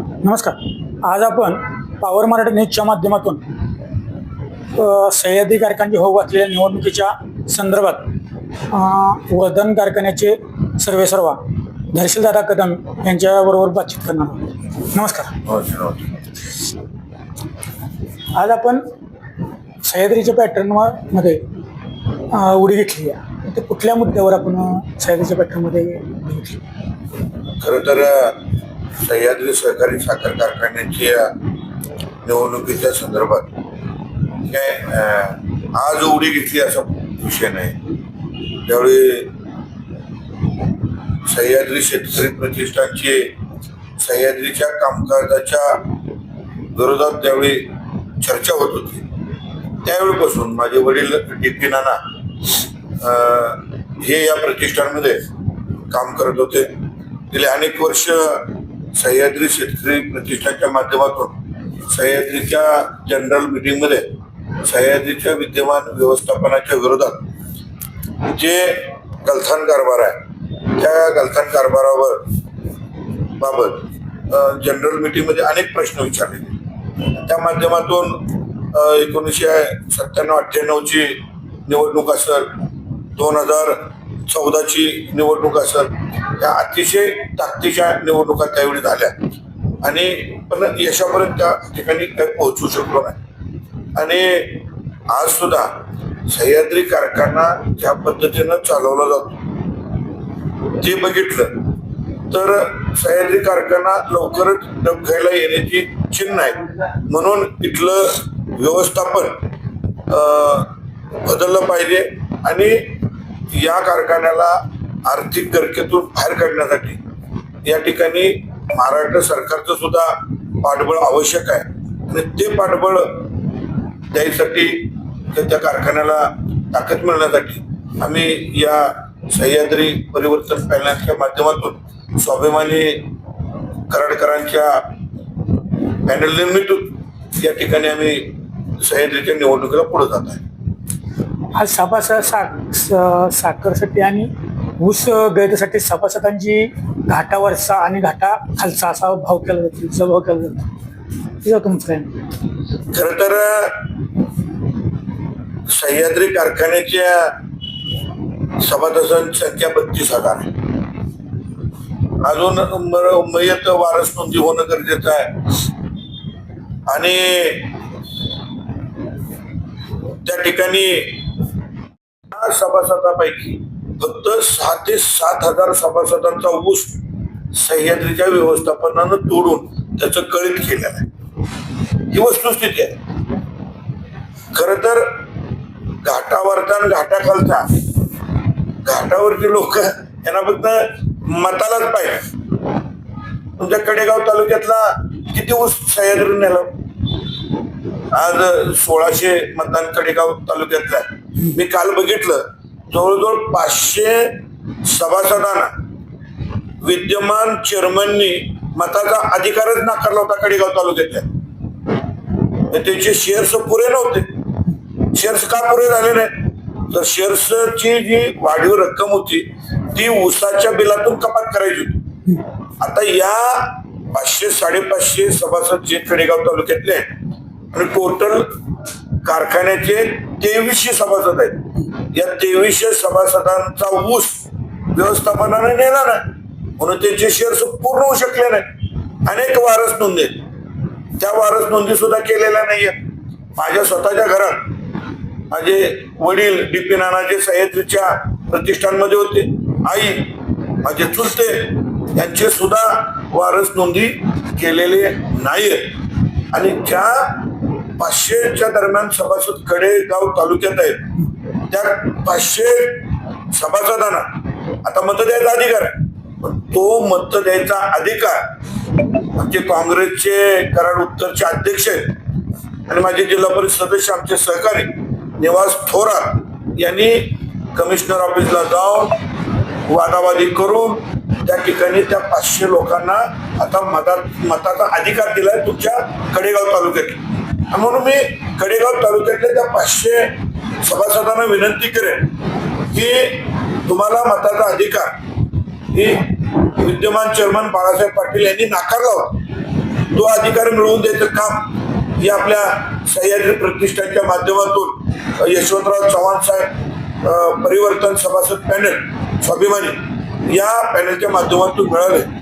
नमस्कार. आज आपण पॉवर मराठी न्यूजच्या माध्यमातून सह्याद्री कारखान्याची होऊ घातलेल्या निवडणुकीच्या संदर्भात वर्धन कारखान्याचे सर्वेसर्वा धर्शीलदादा कदम यांच्याबरोबर बातचीत करणार आहोत. नमस्कार. आज आपण सह्याद्रीच्या पॅटर्नमध्ये उडी घेतली आहे. ते कुठल्या मुद्द्यावर आपण सह्याद्रीच्या पॅटर्नमध्ये उडी घेतली? खरं तर सह्याद्री सहकारी साखर कारखान्याच्या निवडणुकीच्या संदर्भात काय आज उडी घेतली असा विषय नाही. त्यावेळी सह्याद्री शेतकरी प्रतिष्ठानचे सह्याद्रीच्या कामकाजाच्या विरोधात त्यावेळी चर्चा होत होती. त्यावेळीपासून माझे वडील डी पी नाना अं, हे या प्रतिष्ठानमध्ये काम करत होते. गेले अनेक वर्ष सह्याद्री शेतकरी प्रतिष्ठानच्या माध्यमातून सह्याद्रीच्या जनरल मिटिंगमध्ये सह्याद्रीच्या विद्यमान व्यवस्थापनाच्या विरोधात जे गलथान कारभार आहे त्या गलथान कारभारावर बाबत जनरल मिटिंगमध्ये अनेक प्रश्न विचारले. त्या माध्यमातून एकोणीसशे सत्त्याण्णव अठ्ठ्याण्णवची निवडणूक असेल दोन हजार चौदाची निवडणूक असेल त्या अतिशय ताकदीच्या निवडणुका त्यावेळी झाल्या. आणि पण यशापर्यंत त्या ठिकाणी काही पोहोचू शकलो नाही. आणि आज सुद्धा सह्याद्री कारखाना ज्या पद्धतीनं चालवला जातो ते बघितलं तर सह्याद्री कारखाना लवकरच डबघायला येण्याची चिन्ह आहे. म्हणून इथलं व्यवस्थापन बदललं पाहिजे आणि या कारखान्याला आर्थिक गरकेतून बाहेर काढण्यासाठी या ठिकाणी महाराष्ट्र सरकारचं सुद्धा पाठबळ आवश्यक आहे. आणि ते पाठबळ द्यायसाठी त्या कारखान्याला ताकद मिळण्यासाठी आम्ही या सह्याद्री परिवर्तन पॅनलच्या माध्यमातून स्वाभिमानी कराडकरांच्या पॅनल निर्मितीतून या ठिकाणी आम्ही सह्याद्रीच्या निवडणुकीला पुढे जात आहे. आज सभासद सा साखरसाठी आणि ऊस गळतीसाठी सभासदांची घाटावरचा आणि घाटा खालचा असा भाव केला जातो तिचा भाव केला जातो. तिचा तुमचं काय खर तर सह्याद्री कारखान्याच्या सभासदांची संख्या बत्तीस हजार अजून मयत वारस नोंदी होणं गरजेचं आहे. आणि त्या ठिकाणी या सभासदापैकी फक्त सहा ते सात हजार सभासदांचा ऊस सह्याद्रीच्या व्यवस्थापनानं तोडून त्याचं कळीत केलेलं आहे. ही वस्तुस्थिती आहे. खर तर घाटावरचा आणि घाटाखालचा घाटावरचे लोक यांना फक्त मतालाच पाहिजे. तुमच्या कडेगाव तालुक्यातला किती ऊस सह्याद्री नेला? आज सोळाशे मतदान कडेगाव तालुक्यातला आहे. मी काल बघितलं जवळजवळ पाचशे सभासदांना विद्यमान चेअरमननी मताचा अधिकारच नाकारला होता कडेगाव तालुक्यातल्या तर त्याचे शेअर्स पुरे नव्हते. शेअर्स का पुरे झाले नाही तर शेअर्सची जी वाढीव रक्कम होती ती उसाच्या बिलातून कपात करायची होती. आता या पाचशे साडेपाचशे सभासद जे कडेगाव तालुक्यातले आणि टोटल कारखान्याचे तेवीसशे सभासद आहेत. या तेवीसशे सभासदांचा ऊस व्यवस्थापनाने नेला नाही. म्हणून त्यांचे शेअर्स पूर्ण होऊ शकले नाही. अनेक वारस नोंदी. आहेत. त्या वारस नोंदी सुद्धा केलेल्या नाहीये माझ्या स्वतःच्या घरात माझे वडील डी पी नानाचे सह्याद्रीच्या प्रतिष्ठानमध्ये होते. आई माझे चुलते यांचे सुद्धा वारस नोंदी केलेले नाहीयेत. आणि ज्या पाचशेच्या दरम्यान सभासद कडेगाव तालुक्यात आहेत. त्या पाचशे सभासदांना आता मत द्यायचा अधिकार आहे. पण तो मत द्यायचा अधिकार म्हणजे काँग्रेसचे कराड उत्तरचे अध्यक्ष आहेत. आणि माझे जिल्हा परिषद सदस्य आमचे सहकारी निवास थोरात यांनी कमिशनर ऑफिसला जाऊन वादावादी करून त्या ठिकाणी त्या पाचशे लोकांना आता मतात मताचा अधिकार दिलाय तुमच्या कडेगाव तालुक्यात. म्हणून मी कडेगाव तालुक्यातल्या त्या पाचशे सभासदांना विनंती करेन की तुम्हाला मताचा अधिकार ही विद्यमान चेअरमन बाळासाहेब पाटील यांनी नाकारला होता. तो अधिकार मिळवून द्यायचं काम हे आपल्या सह्याद्री प्रतिष्ठानच्या माध्यमातून यशवंतराव चव्हाण साहेब परिवर्तन सभासद पॅनल स्वाभिमानी या पॅनलच्या माध्यमातून मिळाले.